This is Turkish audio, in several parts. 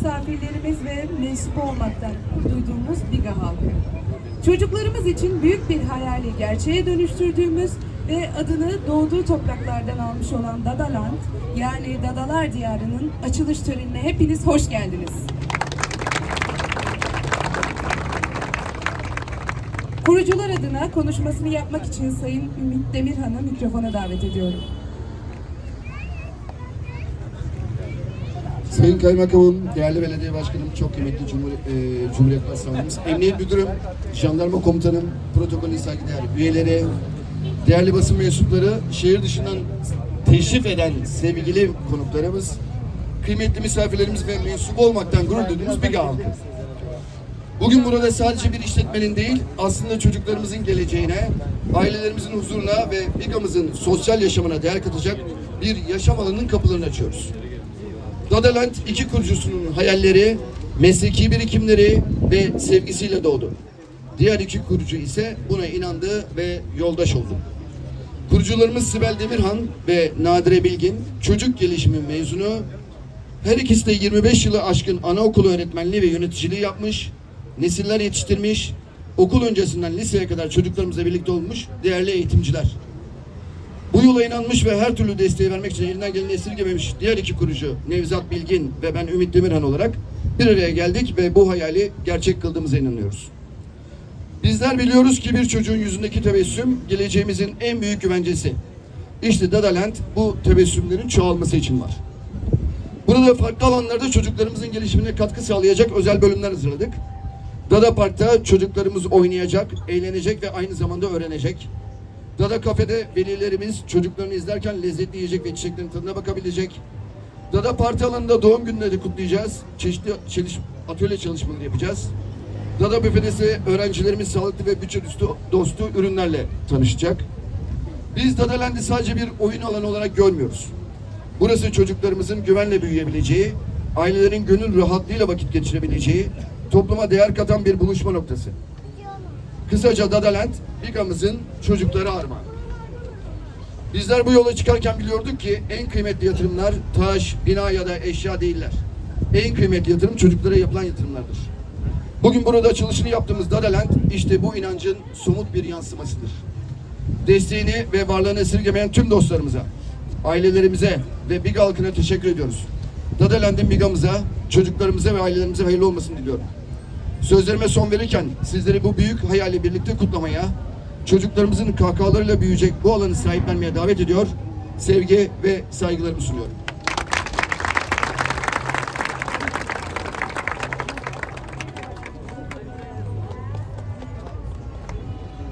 misafirlerimiz ve mensup olmaktan duyduğumuz Biga halkı. Çocuklarımız için büyük bir hayali gerçeğe dönüştürdüğümüz ve adını doğduğu topraklardan almış olan Dadaland yani Dadalar Diyarı'nın açılış törenine hepiniz hoş geldiniz. Kurucular adına konuşmasını yapmak için Sayın Ümit Demirhan'ı mikrofona davet ediyorum. Sayın Kaymakamım, değerli belediye başkanım, çok kıymetli Cumhur, e, Cumhuriyet Başsavcımız, Emniyet Müdürüm, Jandarma Komutanım, protokolün saygıdeğer üyeleri, değerli basın mensupları, şehir dışından teşrif eden sevgili konuklarımız, kıymetli misafirlerimiz ve mensup olmaktan gurur duyduğumuz bir halkı. Bugün burada sadece bir işletmenin değil, aslında çocuklarımızın geleceğine, ailelerimizin huzuruna ve BİGA'mızın sosyal yaşamına değer katacak bir yaşam alanının kapılarını açıyoruz. Dadaland iki kurucusunun hayalleri, mesleki birikimleri ve sevgisiyle doğdu. Diğer iki kurucu ise buna inandı ve yoldaş oldu. Kurucularımız Sibel Demirhan ve Nadire Bilgin çocuk gelişimi mezunu. Her ikisi de 25 yılı aşkın anaokulu öğretmenliği ve yöneticiliği yapmış, nesiller yetiştirmiş, okul öncesinden liseye kadar çocuklarımızla birlikte olmuş değerli eğitimciler. Bu yola inanmış ve her türlü desteği vermek için elinden geleni esirgememiş diğer iki kurucu Nevzat Bilgin ve ben Ümit Demirhan olarak bir araya geldik ve bu hayali gerçek kıldığımıza inanıyoruz. Bizler biliyoruz ki bir çocuğun yüzündeki tebessüm geleceğimizin en büyük güvencesi. İşte Dadaland bu tebessümlerin çoğalması için var. Burada farklı alanlarda çocuklarımızın gelişimine katkı sağlayacak özel bölümler hazırladık. Dada Park'ta çocuklarımız oynayacak, eğlenecek ve aynı zamanda öğrenecek. Dada Kafe'de velilerimiz çocuklarını izlerken lezzetli yiyecek ve içeceklerin tadına bakabilecek. Dada Parti alanında doğum günleri kutlayacağız. Çeşitli çeliş, atölye çalışmaları yapacağız. Dada Büfe'de ise öğrencilerimiz sağlıklı ve bütçe dostu, dostu ürünlerle tanışacak. Biz Dadaland'i sadece bir oyun alanı olarak görmüyoruz. Burası çocuklarımızın güvenle büyüyebileceği, ailelerin gönül rahatlığıyla vakit geçirebileceği, topluma değer katan bir buluşma noktası. Kısaca Dadaland, Biga'mızın çocukları armağan. Bizler bu yola çıkarken biliyorduk ki en kıymetli yatırımlar taş, bina ya da eşya değiller. En kıymetli yatırım çocuklara yapılan yatırımlardır. Bugün burada açılışını yaptığımız Dadaland işte bu inancın somut bir yansımasıdır. Desteğini ve varlığını esirgemeyen tüm dostlarımıza, ailelerimize ve Biga halkına teşekkür ediyoruz. Dadaland'in Biga'mıza, çocuklarımıza ve ailelerimize hayırlı olmasını diliyorum. Sözlerime son verirken sizleri bu büyük hayali birlikte kutlamaya, çocuklarımızın kahkahalarıyla büyüyecek bu alanı sahiplenmeye davet ediyor, sevgi ve saygılarımı sunuyorum.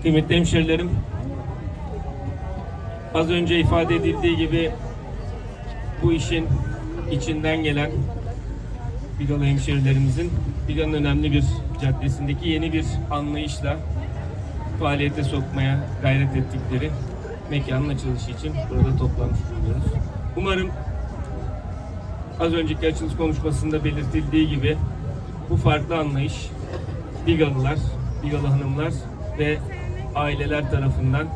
Kıymetli hemşerilerim, az önce ifade edildiği gibi bu işin içinden gelen Bigalı hemşerilerimizin Biga'nın önemli bir caddesindeki yeni bir anlayışla faaliyete sokmaya gayret ettikleri mekanın açılışı için burada toplanmış bulunuyoruz. Umarım az önceki açılış konuşmasında belirtildiği gibi bu farklı anlayış Bigalılar, Bigalı hanımlar ve aileler tarafından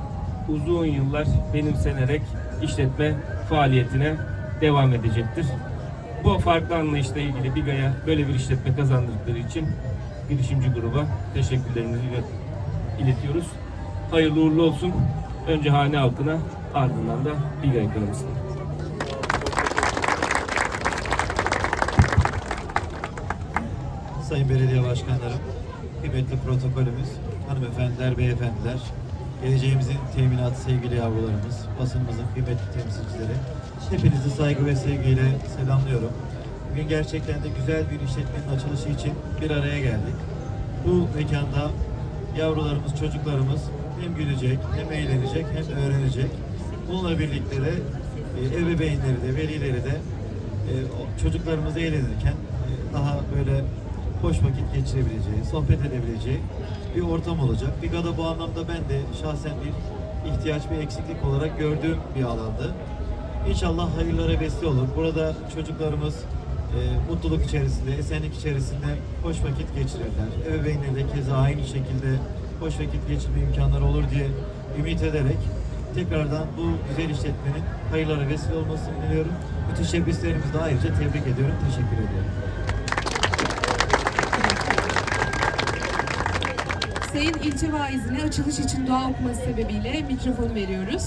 uzun yıllar benimsenerek işletme faaliyetine devam edecektir. Bu farklı anlayışla ilgili Biga'ya böyle bir işletme kazandırdıkları için girişimci gruba teşekkürlerimizi ilet- iletiyoruz. Hayırlı uğurlu olsun. Önce hane halkına ardından da Biga ekonomisine. Sayın Belediye Başkanlarım, kıymetli protokolümüz, hanımefendiler, beyefendiler, geleceğimizin teminatı sevgili yavrularımız, basınımızın kıymetli temsilcileri, hepinizi saygı ve sevgiyle selamlıyorum. Bugün gerçekten de güzel bir işletmenin açılışı için bir araya geldik. Bu mekanda yavrularımız, çocuklarımız hem gülecek, hem eğlenecek, hem öğrenecek. Bununla birlikte de e, ebeveynleri de, velileri de e, çocuklarımız eğlenirken e, daha böyle hoş vakit geçirebileceği, sohbet edebileceği bir ortam olacak. Biga'da bu anlamda ben de şahsen bir ihtiyaç, bir eksiklik olarak gördüğüm bir alandı. İnşallah hayırlara vesile olur. Burada çocuklarımız e, mutluluk içerisinde, esenlik içerisinde hoş vakit geçirirler. Ebeveynleri de keza aynı şekilde hoş vakit geçirme imkanları olur diye ümit ederek tekrardan bu güzel işletmenin hayırlara vesile olmasını diliyorum. Müteşebbislerimizi de ayrıca tebrik ediyorum, teşekkür ediyorum. Sayın ilçe vaizine açılış için dua okuması sebebiyle mikrofon veriyoruz.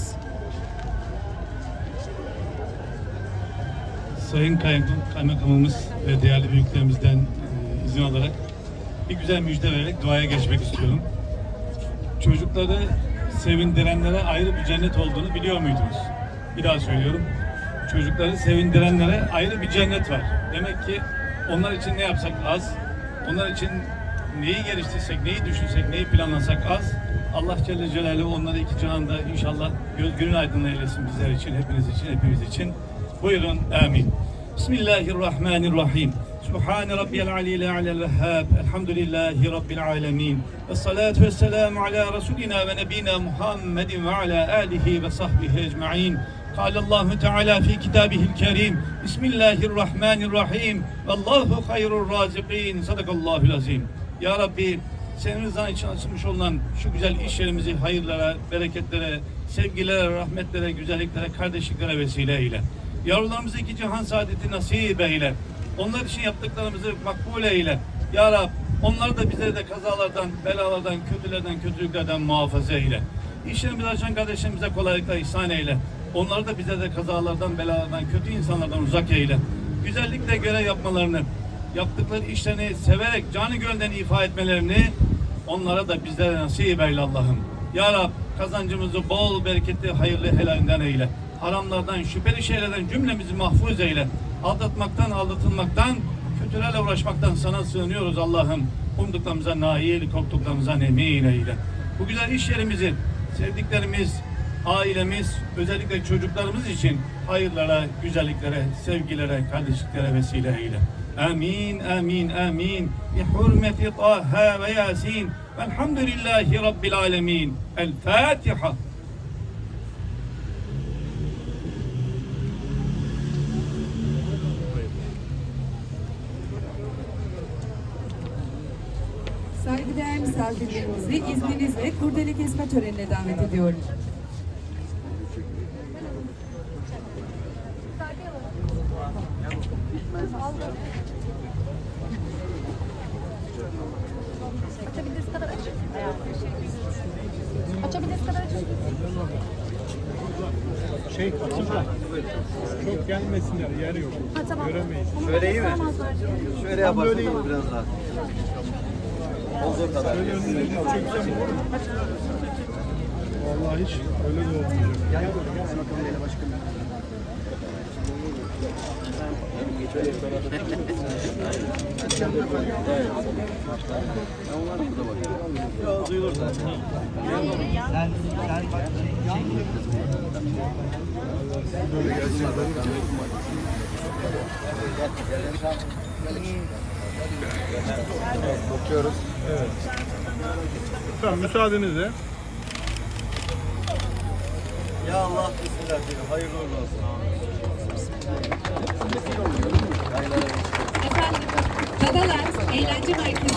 Sayın Kaymakam- Kaymakamımız ve değerli büyüklerimizden e, izin alarak bir güzel müjde vererek duaya geçmek istiyorum. Çocukları sevindirenlere ayrı bir cennet olduğunu biliyor muydunuz? Bir daha söylüyorum. Çocukları sevindirenlere ayrı bir cennet var. Demek ki onlar için ne yapsak az, onlar için neyi geliştirsek, neyi düşünsek, neyi planlasak az. Allah Celle Celaluhu onları iki cihanda inşallah göz günün aydınlığı eylesin bizler için, hepiniz için, hepimiz için. Buyurun, amin. Bismillahirrahmanirrahim. Subhane rabbiyel aliyyil a'lel vehhab. Elhamdülillahi rabbil alamin. Ve salatu ve selamu ala Resulina ve nebina Muhammedin ve ala alihi ve sahbihi ecma'in. قال الله تعالى في كتابه الكريم بسم الله الرحمن الرحيم والله خير الرازقين صدق الله العظيم Ya Rabbi senin rızan için açılmış olan şu güzel iş yerimizi hayırlara, bereketlere, sevgilere, rahmetlere, güzelliklere, kardeşliklere vesile eyle. Yavrularımızı iki cihan saadeti nasip eyle. Onlar için yaptıklarımızı makbul eyle. Ya Rab onları da bizleri de kazalardan, belalardan, kötülerden, kötülüklerden muhafaza eyle. İşlerimizi açan kardeşlerimize kolaylıkla ihsan eyle. Onları da bize de kazalardan, belalardan, kötü insanlardan uzak eyle. Güzellikle görev yapmalarını, yaptıkları işlerini severek canı gönülden ifa etmelerini onlara da bizlere nasip eyle Allah'ım. Ya Rab kazancımızı bol, bereketli, hayırlı, helalinden eyle. Haramlardan, şüpheli şeylerden cümlemizi mahfuz eyle. Aldatmaktan, aldatılmaktan, kötülerle uğraşmaktan sana sığınıyoruz Allah'ım. Umduklarımıza nail, korktuklarımıza emin eyle. Bu güzel iş yerimizi sevdiklerimiz, ailemiz, özellikle çocuklarımız için hayırlara, güzelliklere, sevgilere, kardeşliklere vesile eyle. Amin, amin, amin. Bi hurmeti Taha ve Yasin. Velhamdülillahi Rabbil alemin. El Fatiha. Saygıdeğer misafirlerimizi izninizle kurdele kesme törenine davet ediyorum. Açabildiğiniz kadar açın. Açabildiğiniz kadar açın. Şey açıldı. Çok gelmesinler yer yok. Ha tamam. Göremeyiz. Şöyle iyi mi? Şöyle yaparsanız biraz daha. Olur mu? Vallahi hiç öyle de olmayacak. Tamam müsaadenizle. Ya Allah bismillah diyelim. Hayırlı uğurlu olsun. Efendim, Dadalar Eğlence Merkezi